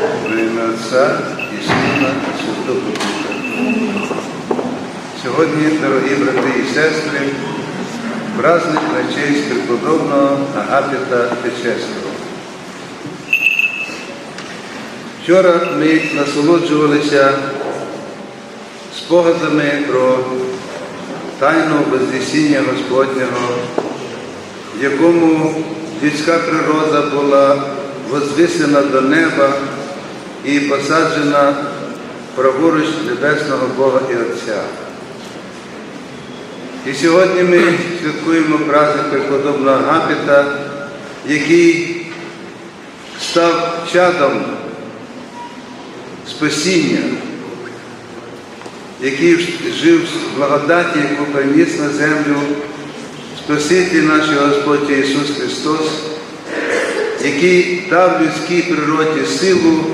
Во ім'я Отця і Сина і Святого Духа. Сьогодні, дорогі брати і сестри, праздник на честь преподобного Агапіта Печерського. Вчора ми насолоджувалися спогадами про тайну Вознесіння Господнього, в якому людська природа була возвисена до неба і посаджена праворуч Небесного Бога і Отця. І сьогодні ми святкуємо праздник преподобного Агапіта, який став чадом спасіння, який жив в благодаті, яку приніс на землю Спаситель наш Господь Ісус Христос, який дав людській природі силу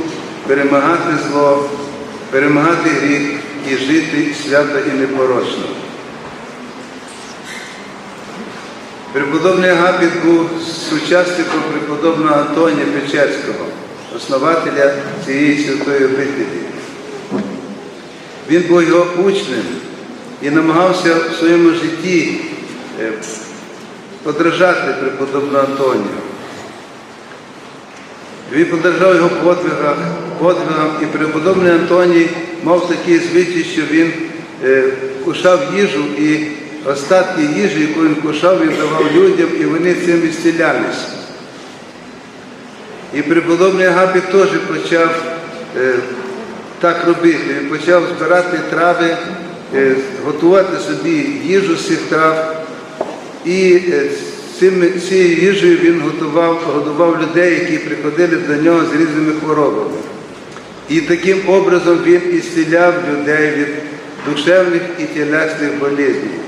перемагати зло, перемагати гріх і жити свято і непорочно. Преподобний Агапіт був сучасником преподобного Антонія Печерського, основателя цієї святої обителі. Він був його учнем і намагався в своєму житті е, подражати преподобному Антонію. Він подержав його подвигах, подвигам, і преподобний Антоній мав такий звичай, що він е, кушав їжу і остатки їжі, яку він кушав, він давав людям, і вони цим ісцілялись. І преподобний Агапіт теж почав е, так робити. Він почав збирати трави, е, готувати собі їжу з цих трав. І цією їжею він готував, годував людей, які приходили до нього з різними хворобами. І таким образом він ісціляв людей від душевних і тілесних болезней.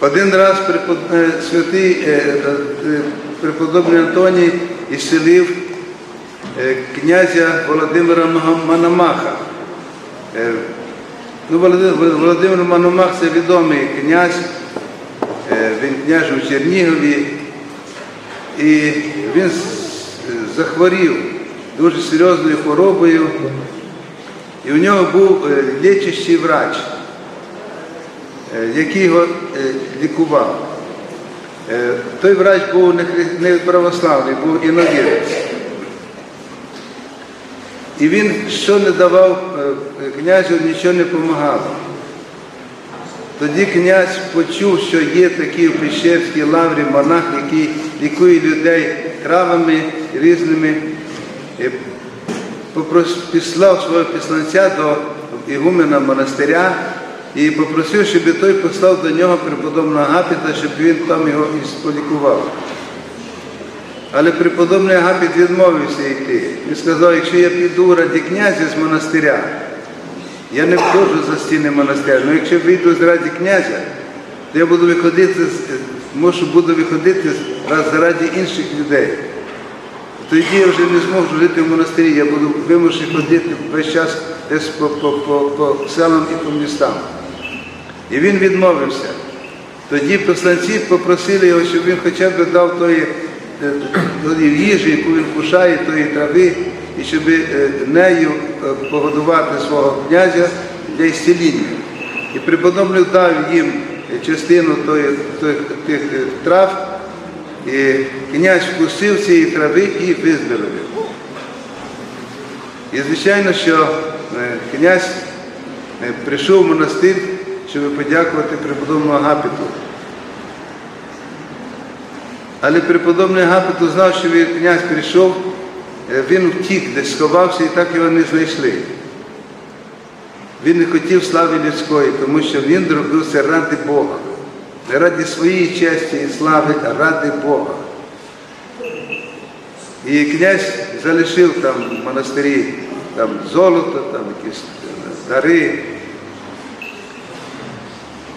Один раз е, святий е, е, преподобний Антоній ісцелив е, князя Володимира Мономаха. Ну, Володимир, Мономах це відомий князь, він княж у Чернігові, і він захворів дуже серйозною хворобою, і у нього був е, лічащий врач, е, який його е, лікував. Той врач був не православний, був іновірець. І він що не давав князю, нічого не допомагало. Тоді князь почув, що є такий в Пещерській лаврі монах, який лікує людей травами різними. Післав свого післанця до ігумена монастиря і попросив, щоб той послав до нього преподобного Агапіта, щоб він там його і полікував. Але преподобний Агапіт відмовився йти. Він сказав, якщо я піду раді князя з монастиря, я не входжу за стіни монастиря, але якщо вийду раді князя, то я буду виходити, можу буду виходити заради інших людей. Тоді я вже не зможу жити в монастирі, я буду вимушений ходити весь час десь по, по, по, по селам і по містам. І він відмовився. Тоді посланці попросили його, щоб він хоча б дав тої, е, тої їжі, яку він кушає, тої трави, і щоб е, нею е, погодувати свого князя для ісціління. І преподобний дав їм частину тих, е, трав, і князь вкусив цієї трави і виздоровів. І звичайно, що князь прийшов в монастир, щоб подякувати преподобному Агапіту. Але преподобний Агапіту знав, що князь прийшов, він втік, десь сховався і так його не знайшли. Він не хотів слави людської, тому що він робив це ради Бога. Не ради своєї честі і слави, а ради Бога. І князь залишив там в монастирі там золото, там якісь дари.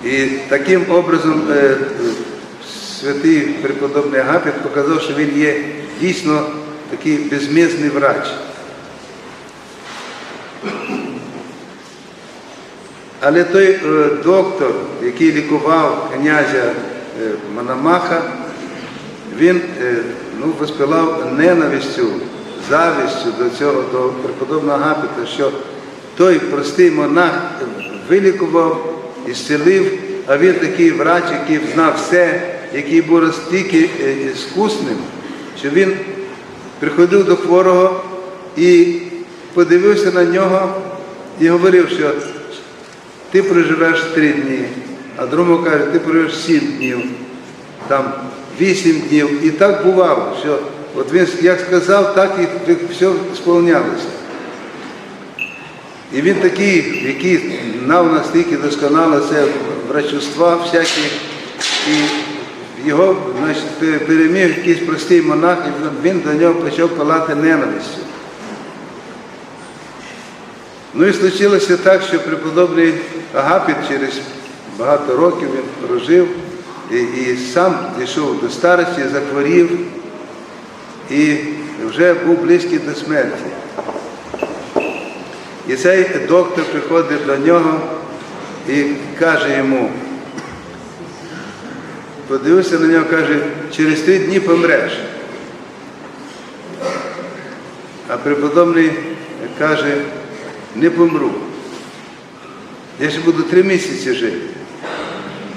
І таким образом е, святий преподобний Агапіт показав, що він є дійсно такий безмізний врач. Але той е, доктор, який лікував князя е, Мономаха, він е, ну, воспилав ненавистю, завістю до цього, до преподобного Агапіта, що той простий монах вилікував і зцілив, а він такий врач, який знав все, який був настільки іскусним, що він приходив до хворого і подивився на нього і говорив, що ти проживеш три дні, а другому каже, ти проживеш сім днів, там вісім днів. І так бувало, що от він як сказав, так і все сповнялося. І він такий, який знав настільки досконало це врачуства всякі, і його значить, переміг якийсь простий монах, і він до нього почав палати ненавистю. Ну і случилося так, що преподобний Агапіт через багато років він прожив і, і сам дійшов до старості, захворів і вже був близький до смерті. І цей доктор приходить до нього і каже йому, подивився на нього, каже, через три дні помреш. А преподобний каже, не помру. Я ще буду три місяці жити.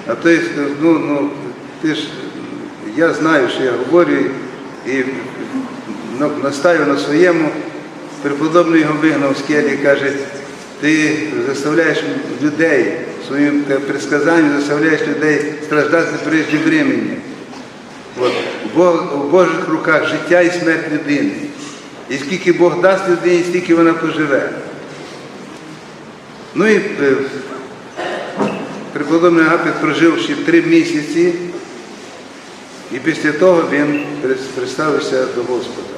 А той ну, ну, ти ж, я знаю, що я говорю і ну, настаю на своєму. Преподобний його вигнав з келі і каже, ти заставляєш людей своїм предсказанням, заставляєш людей страждати прежде времени. От, Бог, у Божих руках життя і смерть людини. І скільки Бог дасть людині, стільки вона поживе. Ну і е, преподобний Агапіт прожив ще три місяці, і після того він представився до Господа.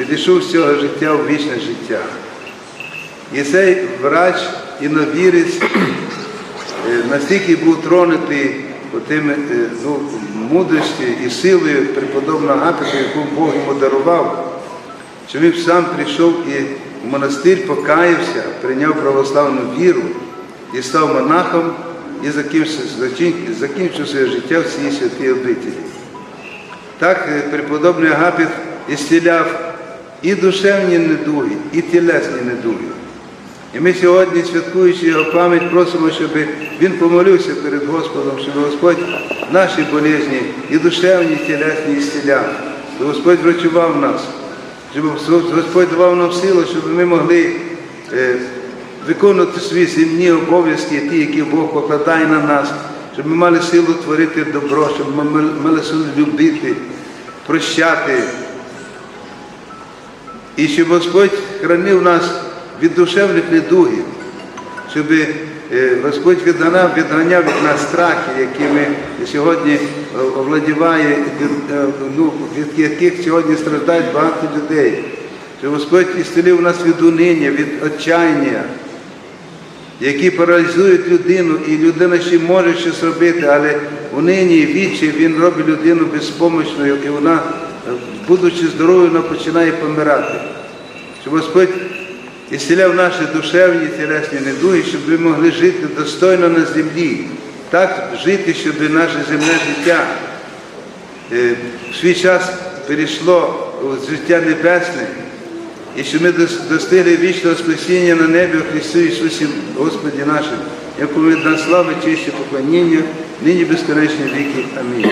Відійшов з цього життя в вічне життя. І цей врач, іновірець, настільки був тронутий тим ну, мудрістю і силою преподобного Агапіта, яку Бог йому дарував, що він сам прийшов і в монастир покаявся, прийняв православну віру і став монахом і закінчив своє життя в цій святій обителі. Так е, преподобний Агапіт ісціляв і душевні недуги, і тілесні недуги. І ми сьогодні, святкуючи його пам'ять, просимо, щоб він помолився перед Господом, щоб Господь наші болезні і душевні, і тілесні ісціляв, щоб Господь врачував нас, щоб Господь давав нам силу, щоб ми могли е, виконувати свої земні обов'язки, ті, які Бог покладає на нас, щоб ми мали силу творити добро, щоб ми мали силу любити, прощати. І щоб Господь хранив нас від душевних недугів, щоб Господь відганяв, відганяв від нас страхи, якими сьогодні овладіває, ну, від яких сьогодні страждають багато людей. Щоб Господь ісцелив нас від униння, від отчаяння, які паралізують людину, і людина ще може щось робити, але унині і вічі він робить людину безпомощною, і вона, будучи здоровою, вона починає помирати. Щоб Господь ісціляв наші душевні і тілесні недуги, щоб ми могли жити достойно на землі, так жити, щоб наше земне життя е, в свій час перейшло в життя небесне, і щоб ми достигли вічного спасіння на небі у Христу Ісусі Господі нашим, якому від нас слави, і поклоніння, нині безконечні віки. Амінь.